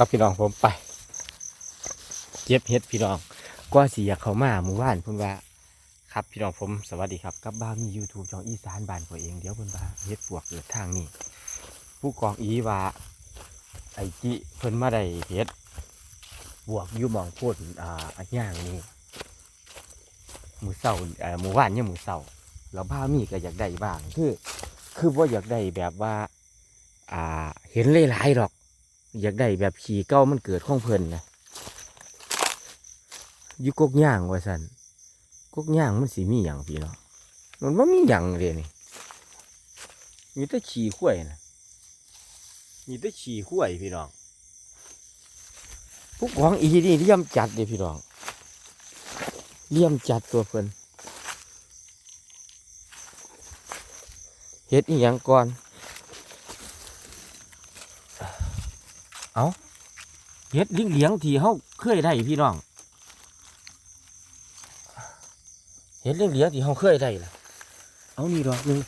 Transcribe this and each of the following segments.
ครับพี่น้องผมไปเก็บเห็ดพี่น้องกว่าสิอยากเขามาหมู่บ้านพุ่นว่า ครับพี่น้องผมสวัสดีครับกับบ้านมียูทูบช่องอีสานบ้านตัวเองเดี๋ยวพุ่นว่าเฮ็ดปวกเกิดทางนี้ผู้กองอีว่าไอ้จิเพิ่นมาได้เฮ็ดบวกอยู่มองพ่นอ่าอย่างนี่หมูเศร้าเอ่อหมู่บ้านเนี่ยหมูเศร้าแล้วบ้ามีก็อยากได้บ้างคือ คือว่าอยากได้แบบว่า อ่า เห็นหลายๆหรอก อยากได้แบบขี่เก้ามันเกิดข้องเพลินนะยุกกย่างว่าสันกกย่างมันสีมีอย่างพี่เนาะมันว่ามีอย่างเลยนี่มีแต่ขี่ข้วยนะมีแต่ขี่ข้วยพี่น้องพวกของอีนี่เลี่ยมจัดเลยพี่น้องเลี่ยมจัดตัวเพิ่นเฮ็ดอีหยังก่อน เอา เฮ็ดลิงเหลียงที่เฮาเคยได้พี่น้องเฮ็ดลิงเหลียงที่เฮาเคยได้ล่ะ เอานี่ดอกหนึง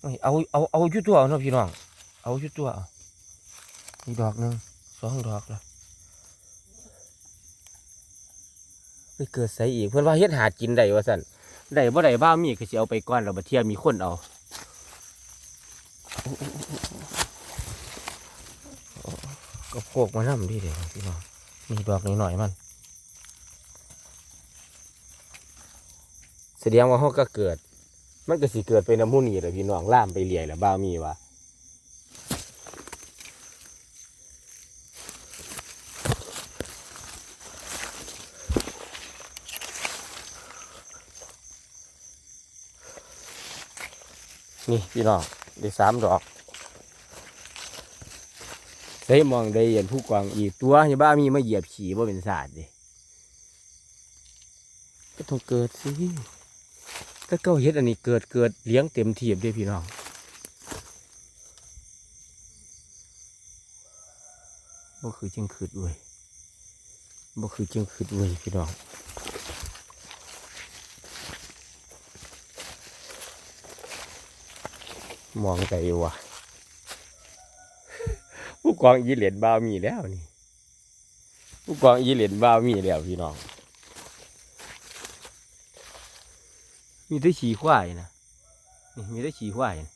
โอ้ยเอาเอาเอาอยู่ตัวเอาเนาะพี่น้อง เอาอยู่ตัวเอานี่ดอกหนึงสองดอกละไปเกิดใส่อีกเพื่อนว่าเฮ็ดหากินได้ว่าสั่นได้บ่ได้บ้ามีก็สิเอาไปก่อนแล้วบัดเทียมีคนเอา ก็โคกมาน้ำดีเลยพี่น้องมีดอกหน่อยๆมันแสดงว่าเขาก็เกิด มันก็สิเกิดเป็นน้ำมูนี่เลยพี่น้องล่ามไปเลี่ยแล้วบ้ามีวะนี่พี่น้องได้สามดอก ได้มองได้เห็นผู้กองอีกตัวอย่าบ้ามีมาเหยียบขี่ว่าเป็นศาสตร์ดิก็ต้องเกิดสิถ้าเก้าเฮ็ดอันนี้เกิดเกิดเลี้ยงเต็มทีบเด้พี่น้องบ่คือจึงคืดเว้ยบ่คือจึงคืดเว้ยพี่น้องมองใจว่ะ กองอีเหรียญบาวมีแล้วนี่ผู้กองอีเหรียญบาวมีแล้วพี่น้อง มีแต่ฉี่ควายนะนี่มีแต่ฉี่ควายนะ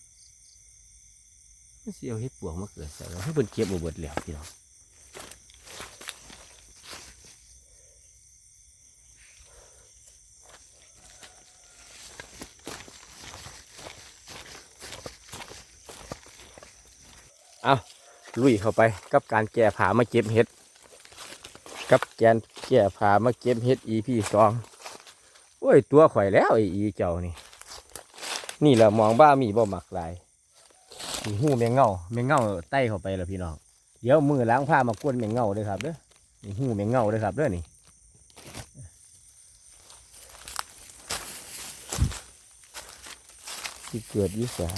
มันสิเอาเฮ็ดปวกมาเกิดใส่เราให้เพิ่นเก็บมาเบิดแล้วพี่น้อง ลุยเข้าไปกับการแก่ผามาเก็บเห็ด กับแกนแก่ผามาเก็บเห็ดอีพีสองโอ้ยตัวข่อยแล้วไอ้อีเจ้านี่ นี่แหละมองบ้ามีบ่หมักลายมีหูแมงเงาแมงเงาไต่เข้าไปแล้วพี่น้องเดี๋ยวมือล้างผ้ามากวนแมงเงาเลยครับเด้อนี่หูแมงเงาเลยครับเด้อนี่ที่เกิดวิสา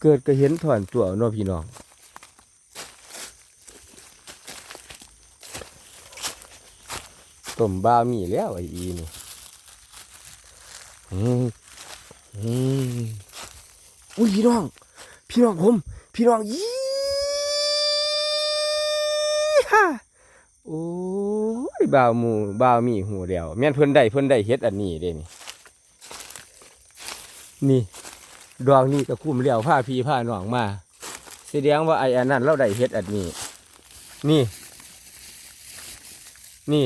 เกิดก็เห็นถอนตัวเนาะพี่น้องต้มบ้ามีแล้วไอ้อีนี่อืมอืมอุ้ยพี่น้อง พี่น้องผม พี่น้องยี่ฮ่าโอ้ยบ่าวหมูบ่าวมีหูเดียวแม่นเพิ่นได้เพิ่นได้เฮ็ดอันนี้เด้นี่นี่ ดอกนี่ก็คุ้มเลี้ยวผ้าพีผ้าหนองมาแสดงว่าไอ้อันนั้นเราได้เฮ็ดอันนี้ นี่ นี่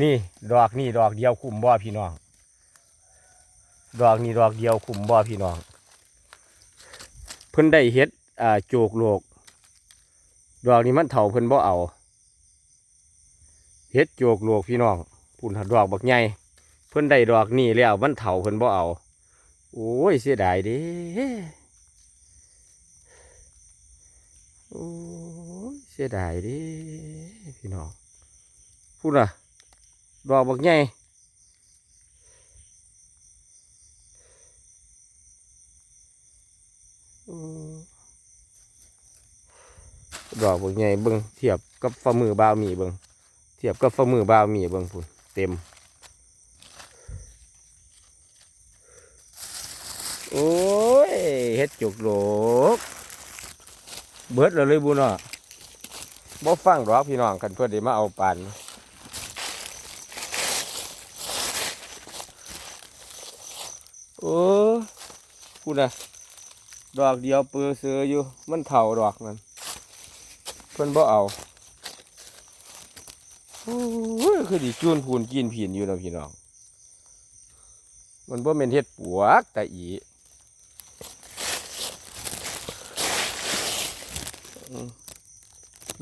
นี่ ดอกนี่ดอกเดียวคุ้มบ่พี่น้อง ดอกนี่ดอกเดียวคุ้มบ่พี่น้อง เพิ่นได้เฮ็ดอ่าโจกโลก ดอกนี้มันเถาเพิ่นบ่เอาเฮ็ดโจกโลกพี่น้องพุ่นหาดอกบักใหญ่เพิ่นได้ดอกนี่แล้วมันเถาเพิ่นบ่เอา โอ้ยเสียดายเด้โอ้ยเสียดายเด้พี่น้องพูดน่ะดอกบักใหญ่อืมดอกบักใหญ่เบิ่งเทียบกับฝ่ามือบ่าวมีเบิ่งเทียบกับฝ่ามือบ่าวมีเบิ่งพุ่นเต็ม โอ้ยเฮ็ดจุกโหลกเบิดแล้วเลยบุญนาะบ่ฟังหรอกพี่น้องกันเพื่อได้มาเอาปานโอ้พูดนะดอกเดียวเปือเสืออยู่ มันเถ่าดอกนั่นเพิ่อนบ่เอาโอ้ยคือดิจูนพูนกินผินอยู่นะพี่น้อง มันบ่แม่นเฮ็ดปวกแต่อี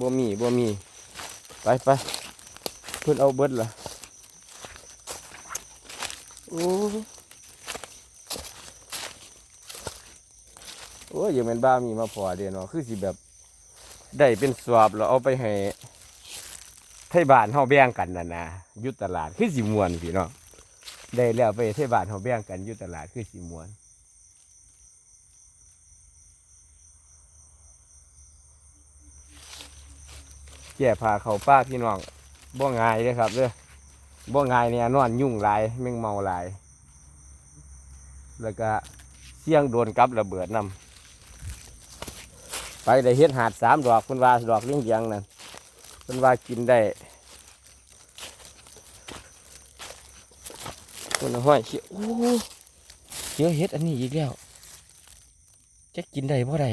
บ่มีบ่มี ไปไปเพิ่นเอาเบิดล่ะโอ้โอ้ยยังเป็นบ้ามีมาพอเดียเนาะคือสิแบบได้เป็นสวบแล้วเอาไปให้ไทบ้านเฮาแบ่งกันน่ะนะยุตลาดคือสิมวนพี่เนาะได้แล้วไปไทบ้านเฮาแบ่งกันยุตลาดคือสิมวน แก่พาเขาป้าพี่น้องบ่ง่ายเลยครับเด้อบ่ง่ายเนี่ยนอนยุ่งหลายแมงเมาหลาย แล้วก็เสี่ยงโดนกับระเบิดนำไปได้เฮ็ดหาดสามดอกเพิ่นว่าดอกเลี้ยงเยียงนั่นเพิ่นว่ากินได้เพิ่นเอาห้อยเขียวโอ้เขียวเฮ็ดอันนี้อีกแล้วจะกินได้บ่ได้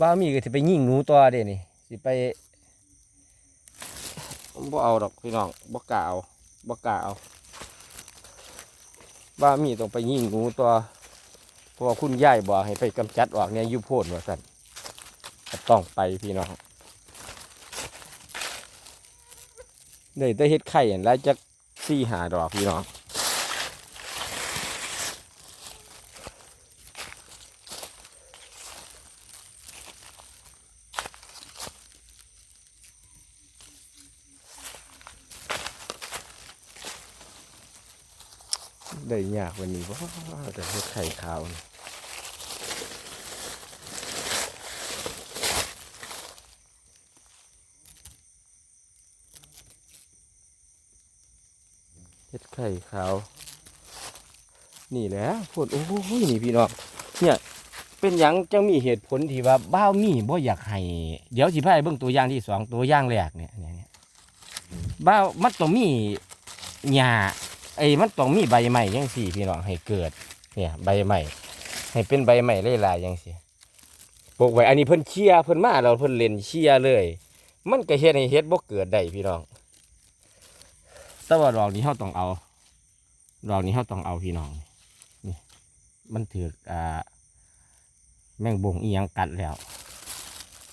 บ้ามีก็จะไปยิงหนูตัวเด้นี่สิไปบ่เอาดอกพี่น้องบ่กล้าเอาบ่กล้าเอาบ้ามีต้องไปยิงหนูตัวเพราะคุณยายบอกให้ไปกำจัดออกเนี่ยยุโพดว่าสั่นก็ต้องไปพี่น้องได้แต่เฮ็ดไข่อันแล้วจักสี่หาดอกพี่น้อง ยากวันนี้ว่าแต่เฮ็ดไข่ขาวเฮ็ดไข่ขาว นี่แหละพูดโอ้โหนี่พี่น้องเนี่ยเป็นหยังจังมีเหตุผลที่ว่าบ้าวมีบ่อยากให้เดี๋ยวสิพาไปเบิ่งตัวอย่างที่สองตัวอย่างแรกเนี่ยเนี่ยเนี่ยบ้าวมันต้องมีหญ้า ไอ้มันต้องมีใบใหม่ยังสี่พี่น้องให้เกิด เนี่ยใบใหม่ให้เป็นใบใหม่ลายๆยังสี่ปลูกไว้อันนี้เพิ่นเชียเพิ่นมาเราเพิ่นเล่นเชียเลย มันก็เฮ็ดให้เฮ็ดบ่เกิดได้พี่น้อง แต่ว่าดอกนี้เฮาต้องเอาดอกนี้เฮาต้องเอาพี่น้องนี่มันถืออ่าแมงบงอีหยังกัดแล้ว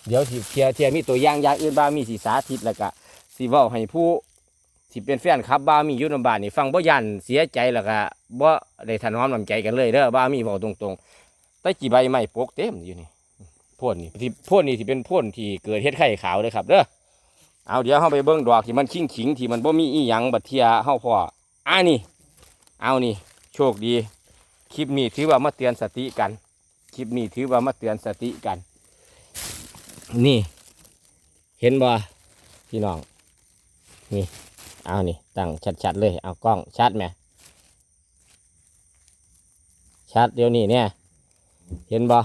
เดี๋ยวสิเทียเทียมีตัวอย่างอย่างอื่นบ้างมีสีสาธิตแล้วก็สิเว้าให้ผู้ สิเป็นแฟนครับบ้ามีอยุนำบานนี่ฟังบ่ยันเสียใจแล้วก็บ่ได้ทันอมน้ำใจกันเลยเด้อบ้ามีบอกตรงๆแต่กี่ใบไม้ปกเต็มอยู่นี่พ่นนี่ที่พ่นนี่ที่เป็นพ่นที่เกิดเฮ็ดไข่ขาวเลยครับเด้อเอาเดี๋ยวเฮาไปเบิ่งดอกที่มันขิงขิงที่มันบ่มีอีหยังบัดเทียเฮาพออ่านี่ เอานี่ โชคดี คลิปนี้ถือว่ามาเตือนสติกัน คลิปนี้ถือว่ามาเตือนสติกัน นี่ เห็นบ่พี่น้อง นี่ เอานี่ตั้งชัดๆเลย เอากล้องชัดไหมชัดเดี๋ยวนี้เนี่ย เห็นบ่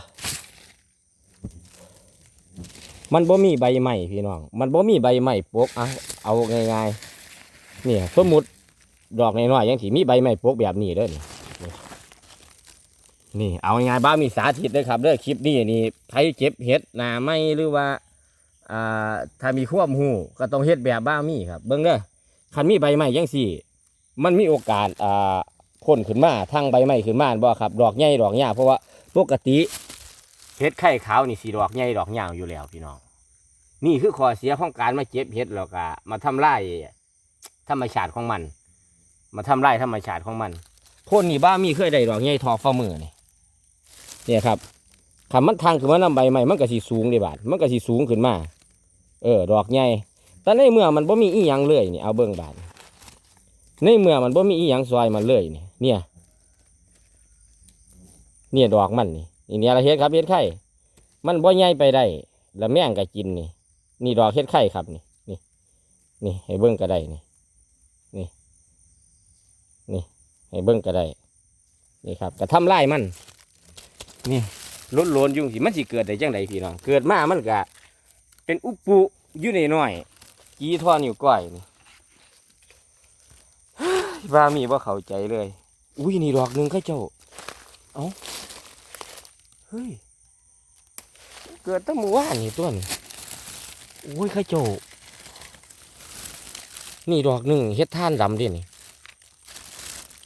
มันบ่มีใบใหม่พี่น้อง มันบ่มีใบใหม่ปกอาเอาง่ายๆเนี่ยสมมุติดอกน้อยๆยังถีมีใบใหม่ปกแบบนี้เด้อนี่นี่นี่เอาง่ายๆบ้ามีสาธิตเลยครับเด้อคลิปนี้นี่ใครเจ็บเห็ดหนาไหมหรือว่าอ่าถ้ามีความหูก็ต้องเฮ็ดแบบบ้ามีครับเบิ่งเด้อ คันมีใบไม้ยังสี่ มันมีโอกาสอ่าพ่นขึ้นมาทางใบไม้ขึ้นมาบ่ครับ ดอกใหญ่ดอกยาวเพราะว่าปกติเห็ดไข่ขาวนี่สีดอกใหญ่ดอกยาวอยู่แล้วพี่น้อง นี่คือข้อเสียของการมาเก็บเห็ดแล้วก็มาทำลายธรรมชาติของมัน มาทำลายธรรมชาติของมันพ่นนี่บ้ามีเคยได้ดอกใหญ่ทอฝ่ามือนี่เนี่ยครับคำมันทางขึ้นมานำใบไม้มันก็สีสูงเลยบาดมันก็สีสูงขึ้นมา เออ ดอกใหญ่ แต่ในเมื่อมันบ่มีอีหยังเลยนี่เอาเบิ่งบาดในเมื่อมันบ่มีอีหยังซอยมันเลยนี่เนี่ย เนี่ยดอกมันนี่นี่เนี่ยละเฮ็ดครับเฮ็ดไข่มันบ่ใหญ่ไปได้ แล้วแม่งก็กินนี่ นี่ดอกเฮ็ดไข่ครับนี่นี่ นี่ให้เบิ่งก็ได้นี่นี่ นี่ให้เบิ่งก็ได้นี่ครับกระทำลายมัน นี่ล้นล้นๆยุ่งสิมันสิเกิดได้จังไดพี่น้องเกิดมามันก็เป็นอุปปุอยู่ในน้อย กีท่อนิ้วก้อยนี่ว่ามีว่าเข้าใจเลย อุ้ยนี่ดอกหนึ่งข้าเจ้า เอาเฮ้ย เกิดตั้งเมื่อวานี่ตัวนี่อุ้ยข้าเจ้า นี่ดอกหนึ่งเฮ็ดท่านดำดินี่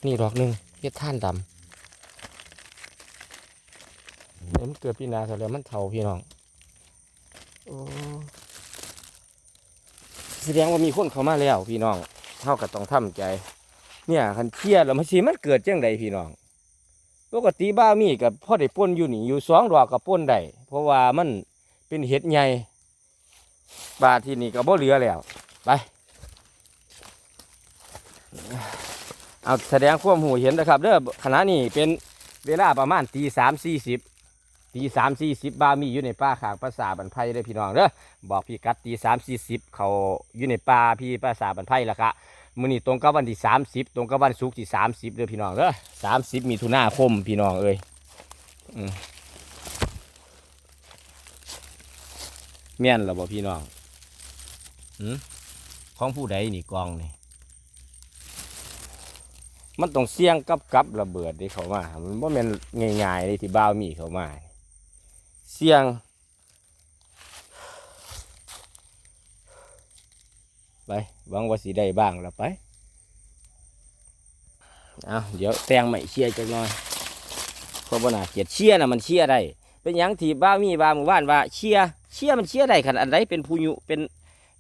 นี่ดอกหนึ่งเฮ็ดท่านดำเดี๋ยวมันเกิดพี่นาเท่าแล้วมันเท่าพี่น้อง โอ้ แสดงว่ามีคนเข้ามาแล้วพี่น้องเท่ากับต้องทำใจ เนี่ยคันเครียดแล้วมันสิมันเกิดจังใดพี่น้องปกติบ้ามีกับพ่อได้ป่นอยู่นี่อยู่สองดอกกับป่นได้เพราะว่ามันเป็นเห็ดใหญ่บาที่นี่ก็บ่เหลือแล้วไปเอาแสดงความหูเห็นนะครับเด้อขณะนี้เป็นเวลาประมาณตีสามสี่สิบ ตีสามสี่สิบบามีอยู่ในป่าขางภาษาบันไพเด้อพี่น้องเด้อบอกพี่กัดตีสามสี่สิบเขาอยู่ในป่าพี่ภาษาบันไพแล้วก็มื้อนี้ตรงกับวันที่สามสิบตรงกับวันศุกร์ที่สามสิบเด้อพี่น้องเด้อสามสิบมีทุนาคมพี่น้องเอ้ยอืมแม่นหรอบ่พี่น้องหืมของผู้ใดนี่กองนี่มันต้องเสี่ยงกับกับระเบิดที่เขามา มันว่ามันง่ายๆเลยที่บ้าวมีเขามา เสี่ยง ไปหวังว่าสีได้บ้างละไปเอาเดี๋ยวแตงใหม่เชียร์จักหน่อยเพราะว่าน่าเกลียดเชียร์นะมันเชียร์ได้ เป็นยังที่บ้ามีบ้าหมู่บ้านว่าเชียร์เชียร์มันเชียร์ได้ขนาดอันเป็นผู้ยุเป็น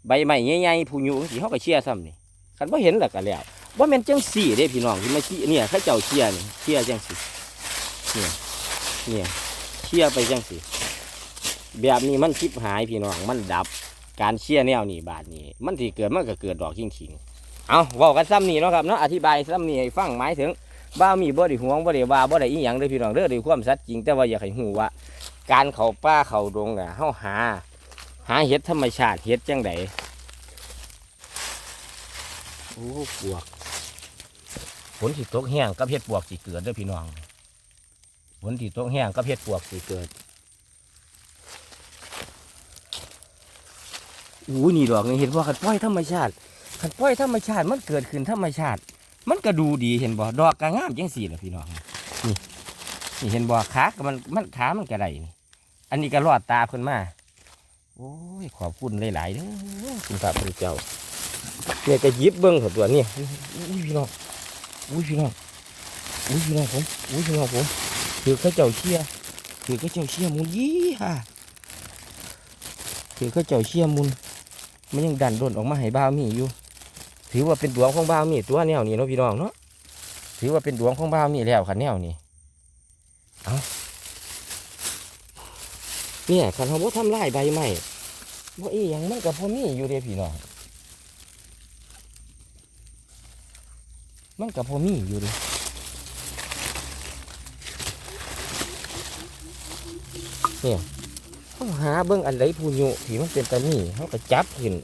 ใบไม้ใหญ่ๆผู้ยุที่เขาก็เชียร์ซ้ำนี่คันว่าเห็นแล้วก็แล้วว่าแม่นจังสี่เด้พี่น้องที่มาชี้เนี่ยข้าเจ้าเชียร์นี่เชียร์จังสี่เนี่ยเนี่ยเชียร์ไปจังสี่ แบบนี้มันชิบหายพี่น้องมันดับการเชี่ยแนวนี้บาทนี้ มันที่เกิดมันก็เกิดดอกขิงขิงเอาเว่ากันซ้ำนี่เนาะครับเนาะอธิบายซ้ำนี่ให้ฟังหมายถึงบ้ามีบ่ได้ห่วงบ่ได้ว่าบ่ได้อีหยังเด้อพี่น้องเด้อด้ความสัตย์จริงแต่ว่าอยากให้ฮู้ว่า การเขาป่าเขาดงน่ะเฮาหา หาเห็ดธรรมชาติเห็ดจังไดโอ้ปวกฝนที่ตกแห้งกับเห็ดปวกสิเกิดเด้อพี่น้องฝนที่ตกแห้งกับเห็ดปวกสิเกิด อู้นี่ดอกนี่เห็นว่าขันปล่อยธรรมชาติขันปล่อยธรรมชาติมันเกิดขึ้นธรรมชาติ มันก็ดูดีเห็นบ่ดอกกระงามจังสี่ละพี่น้องนี่นี่เห็นบ่ขาก็มันมันขามันกระไดอันนี้ก็รอดตาเพิ่นมาโอ้ยขอบคุณหลายๆเด้อคุณพระคุณเจ้าเนี่ยก็ยิบเบิ้งเถอะตัวนี่อุ้ยพี่น้องอุ้ยพี่น้องอุ้ยพี่น้องผมอุ้ยพี่น้องผมถือข้าเจ้าเชี่ยถือข้าเจ้าเชี่ยมุนยี่ฮ่าถือข้าเจ้าเชี่ยมุน มันยังดันโดนออกมาให้บ้ามีอยู่ ถือว่าเป็นดวงของบ้ามีตัวแนวนี้เนาะพี่น้องเนาะถือว่าเป็นดวงของบ้ามีแล้วคันแนวนี้เอาเนี่ยคันเขาบ่ทำลายใบไม้บ่อียังมันกับพ่อมีอยู่เด้พี่น้องมันกับพอมีอยู่ดิเนี่ย เขาหาเบิ้งอันใดผู้ยุที่มันเป็นตามีเขาก็จับขึ้น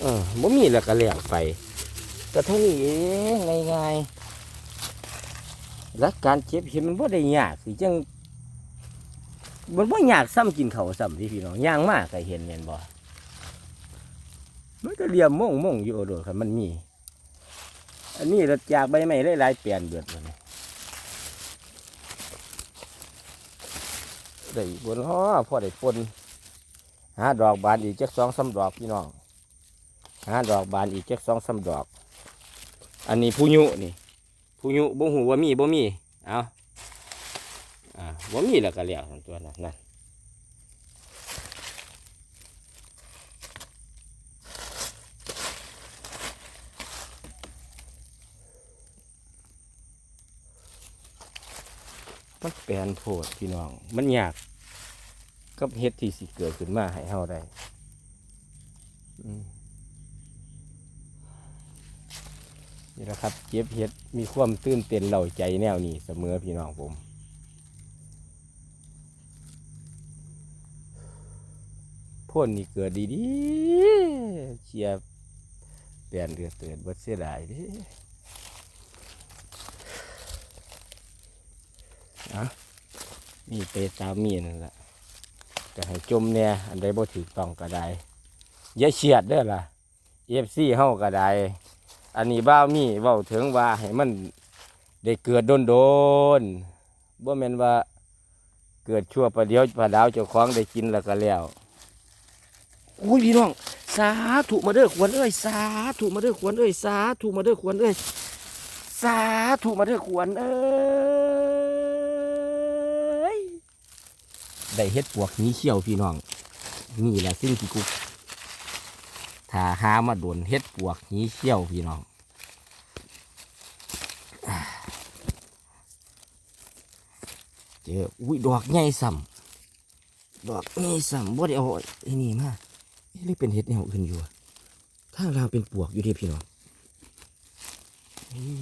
เออบ่มีแล้วก็แล้วไปแต่เท่านี้เองง่ายๆและการเจ็บเห็นมันบ่ได้ยากสิจังมันว่ยากซ้ำกินเขาซ้ำที่พี่น้องย่างมากก็เห็นเห็นบ่มันก็เรียมม่งม่งอยู่โดดครับมันมี อันนี้เราจากใบไม้หลายๆเปลี่ยนเบือดเลยได้บนห้อพอได้ปนหาดอกบานอีกจักสองสามดอกพี่น้องหาดอกบานอีกจักสองสามดอก อันนี้ผู้ยุนี่ผู้ยุบ่หูว่ามีบ่มีเอาอ่าว่มีแล้วก็เลี้ยวตัวนั้นนั่น มันแปลนโพดพี่น้อง มันยากกับเฮ็ดที่สิเกิดขึ้นมาให้เฮาได้นี่แหละครับเก็บเฮ็ดมีความตื่นเต้นเล่าใจแนวนี้เสมอพี่น้องผมพ่นนี่เกิดดีดีเชียร์เปลี่ยนเดือดเตือนบิดเสียดายดิ อะมีเปตามมีนั่นแหละจะให้จมเนี่ยอันใดบ่ถูกต้องก็ได้อย่าเฉียดเด้อล่ะเอฟซีเฮาก็ได้อันนี้บ้าวมีเว้าถึงว่าให้มันได้เกิดโดนๆบ่แม่นว่าเกิดชั่วประเดียวประดาวเจ้าของได้กินแล้วก็แล้วอุ้ยพี่น้องสาธุมาเด้อควรเอ้ยสาธุมาเด้อควรเอ้ยสาธุมาเด้อควรเอ้ยสาธุมาเด้อควรเอ้ย ได้เฮ็ดปวกนี้เขี้ยวพี่น้องนี่แหละสิ่งที่กูถ้าหามาโดนเฮ็ดปวกนี้เขี้ยวพี่น้องเจออุ้ยดอกใหญ่ซ้ำดอกใหญ่ซ้ำบ่ได้เอาไอ้นี่มาเอ๊ะหรือเป็นเห็ดแนวอื่นอยู่อะทางรางเป็นปวกอยู่เดีพี่น้องนี่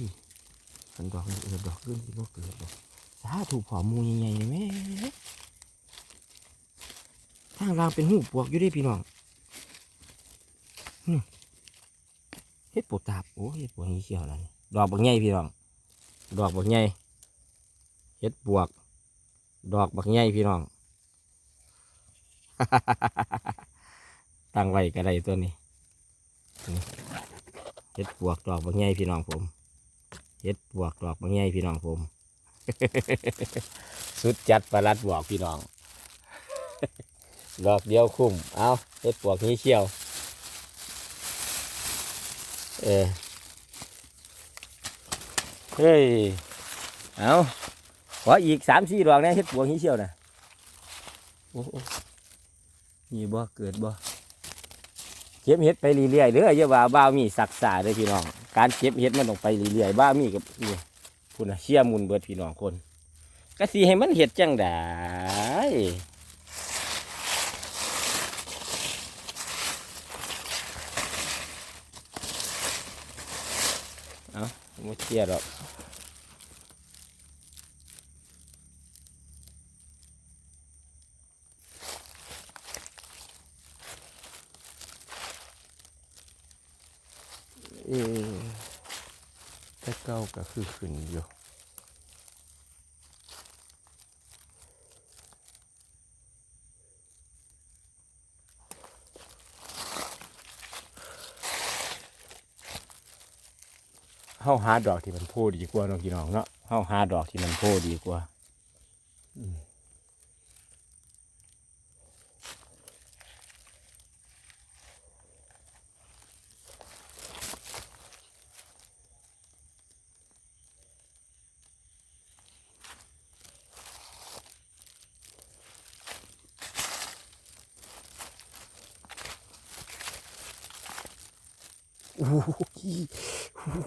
มันดอกเออดอกอื่นที่บ่เกิดบ่สาถูกผอมูใหญ่ๆเลยแม่ ทางรางเป็นหูปวกอยู่เดีพี่น้องเฮ็ดปวกตาบโอ้เฮ็ดปวกนี้เชียวแล้วนี่ดอกบักใหญ่พี่น้อง ดอกบักใหญ่เฮ็ดปวก ดอกบักใหญ่พี่น้องตั้งไว้ก็ได้ตัวนี้เฮ็ดปวกดอกบักใหญ่พี่น้องผมเฮ็ดปวกดอกบักใหญ่พี่น้องผม สุดจัดประหลัดบอกพี่น้อง ดอกเดียวคุ้ม เอาเฮ็ดปวกนี้เชี่ยว เออ เฮ้ย เอาขออีกสามสี่ดอกนะเฮ็ดปวกนี้เชี่ยวนะโอ้โอ้มีบ่เกิดบ่เก็บเฮ็ดไปเรื่อยๆเด้ออย่าว่าบ้าวมีศักษาเด้อพี่น้อง การเก็บเฮ็ดมันต้องไปเรื่อยๆบ้าวมีกับนี่พุ่นเชี่ยมุนเบิดพี่น้องคนก็สิให้มันเฮ็ดจังได้ เอาบ่เชี่ยดอกเออแต่เก่าก็คือขึ้นอยู่ เฮาหาดอกที่มันโพดีกว่าน้องพี่น้องเนาะเฮาหาดอกที่มันโพดีกว่า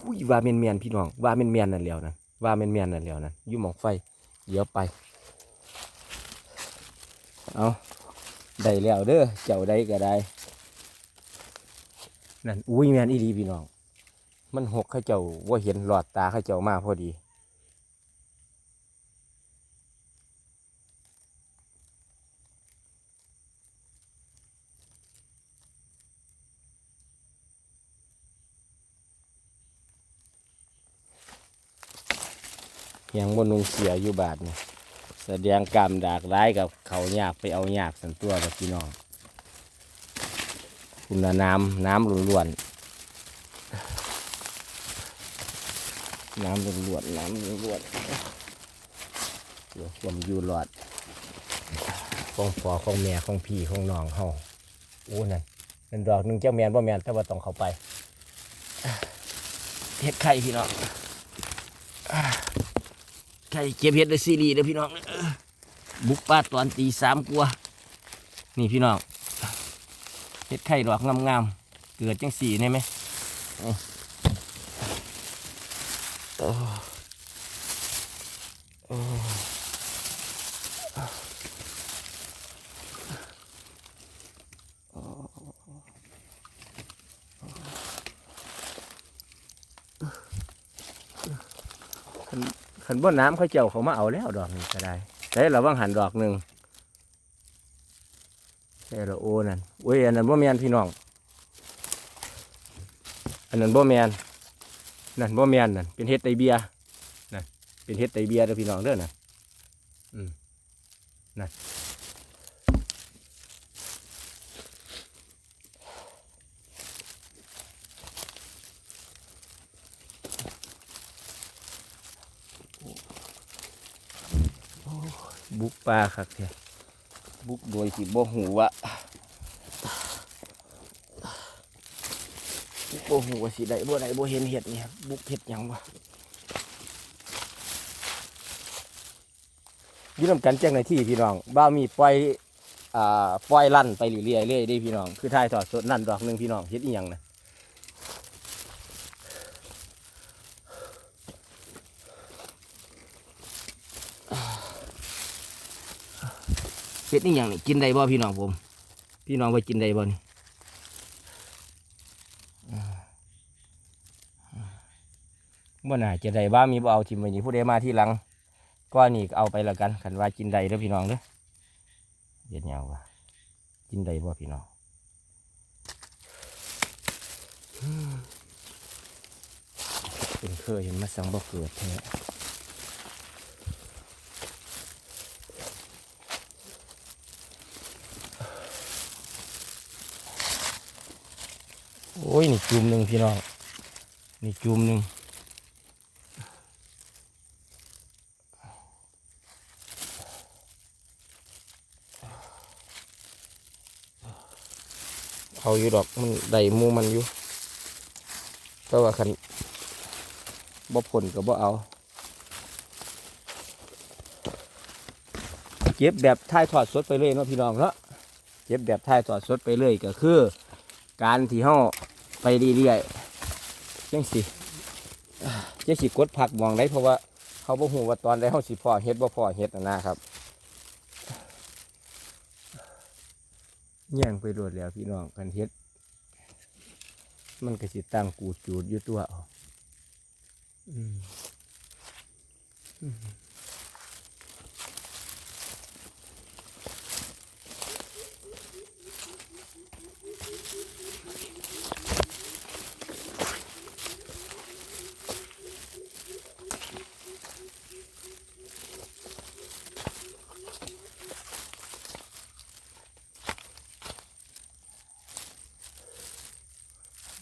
อุ้ยว่าเมียนเมียนพี่น้องว่าเมียนเมียนนั่นแล้วนั่นว่าเมียนเมียนนั่นแล้วนั่นยุ่หมองไฟเดี๋ยวไป เอาได้แล้วเด้อเจ้าได้ก็ได้นั่นอุ้ยแมนอีดีพี่น้อง มันหกข้าเจ้าว่าเห็นหลอดตาข้าเจ้ามาพอดี ยังบนุงเสียอยู่บาทนี่แสดงกรรมดากร้ายกับเขายากไปเอายากสันตัวกับพี่น้องคุณน้ำน้ำล้วนๆน้ำล้วนๆน้ำล้วนๆเดี๋ยวความอยู่หลอดของพ่อของแม่ของพี่ของน้องเฮาโอ้นั่นนั่นดอกหนึ่งเจ้าแมนบ่แมนแต่ว่าต้องเข้าไปเฮ็ดไข่พี่น้อง ไข่เก็บเห็ดในซีรีส์เด้อพี่น้องเบุกป่าตอนตีสามกลัวนี่พี่น้องเห็ดไข่ดอกงามๆเกิดจังสีได้ไหมนี่โอ้โอ้คันคัน บ่น้ำเขาเจ้าเขามาเอาแล้วดอกนี้ก็ได้แต่เราว่างหันดอกหนึ่งใช่เราโอนั่นโอ้ยอันนั้นบ่แมนพี่น้อง อันนั้นบ่แมนนั่นบ่แมนนั่นเป็นเฮ็ดไตเบียนั่นเป็นเฮ็ดไตเบียเด้อพี่น้องเด้อนั่นอืมนั่น ปลาคักแท้บุกโดยที่บ่หูว่าโอ้โหว่าสิได้บ่ได้บ่เห็นเห็ดนี่ครับบุกเห็ดยังวะยืนำกันแจ้งในที่พี่น้องบ้ามีปล่อยอ่าปล่อยลั่นไปเรื่อยๆเรื่อยๆเด้พี่น้อง คือทายทอดสดนั่นดอกหนึ่งพี่น้องเฮ็ดอีหยังนะ เฮ็ดอีหยังนี่กินได้บ่พี่น้องผม พี่น้องไปกินได้บ่นี่บ่น่าจะได้ว่ามีบ่เอาทิมไว้นี่ผู้ใดมาที่หลังก็นี่เอาไปละกันคันว่ากินได้เด้อพี่น้องเด้อเย็ดเหงาวะกินได้บ่พี่น้องเป็นเคยเห็นมาสังบ่เกิดแท้ อ้ยนี่จุ่มหนึ่งพี่น้องนี่จุ่มหนึ่งเอาอยู่ดอกมันได้มูมันอยู่แต่ว่าคันบ่ผลก็บ่เอา เก็บแบบท้ายทอดสดไปเลยเนาะพี่น้องเนาะเก็บแบบท้ายทอดสดไปเลยก็คือ การที่เฮา ไปเรื่อยๆจังสิจังสิกดผักมองได้เพราะว่าเขาบ่ฮู้ว่าตอนใดเฮาสิพอเฮ็ดบ่พอเฮ็ดนะนครับย่งไปโดดแล้วพี่น้องกันเฮ็ด มันก็สิตั้งกูจูดอยู่ตัวอาอืมอืม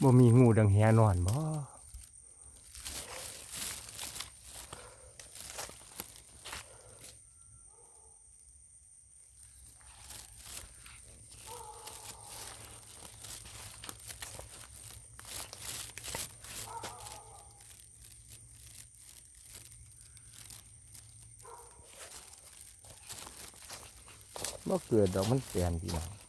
บ่มีงูดังแหนอนบ่บ่เกิดดอกมันแปลนพี่น้อง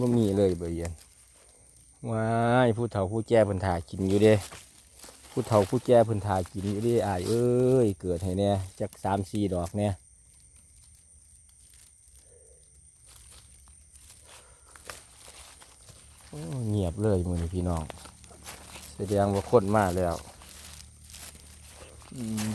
บ่มีเลยเบอเย็นว้ายผู้เฒ่าผู้แก่พิ่นถ่ากินอยู่เด้ผู้เฒ่าผู้แก่พิ่นถ่ากินอยู่เด้อายเอ้ยเกิดให้แน่จักสามสี่ดอกแน่โอ้เงียบเลยมือนี้พี่น้องแสดงว่าคนมาแล้ว อืม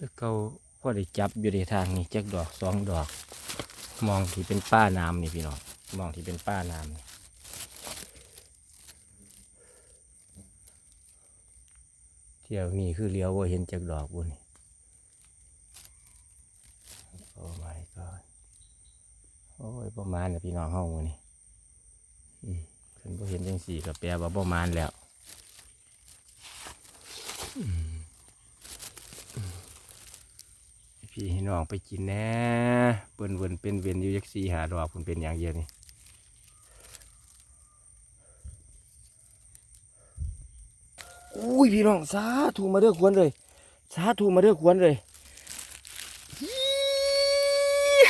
แต่เกาพอได้จับอยู่ในทางนี้จักดอกสองดอก มองที่เป็นป้าน้ำนี่พี่น้องมองที่เป็นป้าน้ำนี่เที่ยวนี้คือเลี้ยวว่าเห็นจักดอกบุญนี่โอ้ my god โอ้ยประมาณนะพี่น้องเฮาหมื้นี่อืมเพิ่นบ่เห็นจังสี่ก็แปลว่าประมาณแล้วอืมอืม พี่ให้น้องไปกินแน่เปิ้นเวินเป็นเวียนอยู่ยักสี่หาดอกคุณเป็นอย่างเดียวนี่อุ้ยพี่น้องสาธุมาเด้อควรเลยสาธุมาเด้อควรเลย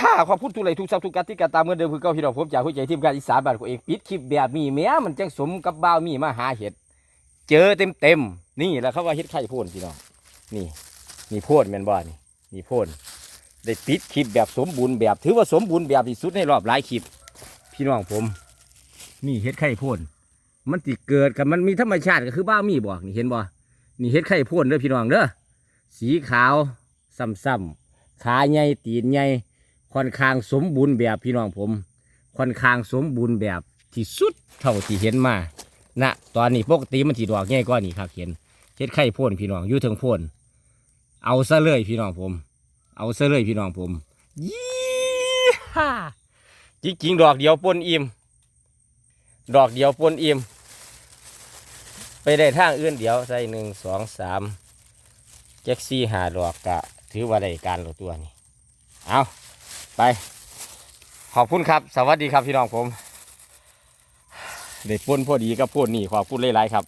ฮ่าขอบคุณทุกเลยทุกสับทุกการที่การตามเงินเดิมคือเก้าพี่น้องผมจากหัวใจทีมการอีสานบ้านของเองปิดคลิปแบบมีแม้มันจังสมกับบ่าวมีมาหาเห็ดเจอเต็มเต็มนี่แหละเขาว่าเห็ดไข่พ่นพี่น้องนี่นี่พ่นแมนบ่นี่ นี่พ่นได้ปิดคลิปแบบสมบูรณ์แบบถือว่าสมบูรณ์แบบที่สุดในรอบหลายคลิป พี่น้องผม นี่เห็ดไข่พ่นมันติเกิดกับมันมีธรรมชาติก็คือบ้ามีบอกนี่เห็นบ่นี่เห็ดไข่พ่นเด้อพี่น้องเด้อสีขาวซ้ำๆขาใหญ่ตีนใหญ่ค่อนข้างสมบูรณ์แบบพี่น้องผม ค่อนข้างสมบูรณ์แบบที่สุดเท่าที่เห็นมาณตอนนี้ปกติมันสีดอกง่ายกว่านี่ครับเห็นเฮ็ดไข่พ่นพี่น้องอยู่ถึงพ่น เอาซะเลยพี่น้องผม เอาซะเลยพี่น้องผมยี่ห้าจริงๆดอกเดียวปนอิ่มดอกเดียวปนอิ่มไปได้ทางอื่นเดียวใส่หนึ่งสองสามแจ็คซี่หาดอกกะ ถือว่าได้การหลตัวนี้เอาไป ขอบคุณครับ สวัสดีครับพี่น้องผม ได้ป่นพอดีกับพูดนี่ขอบคุณหลายๆครับ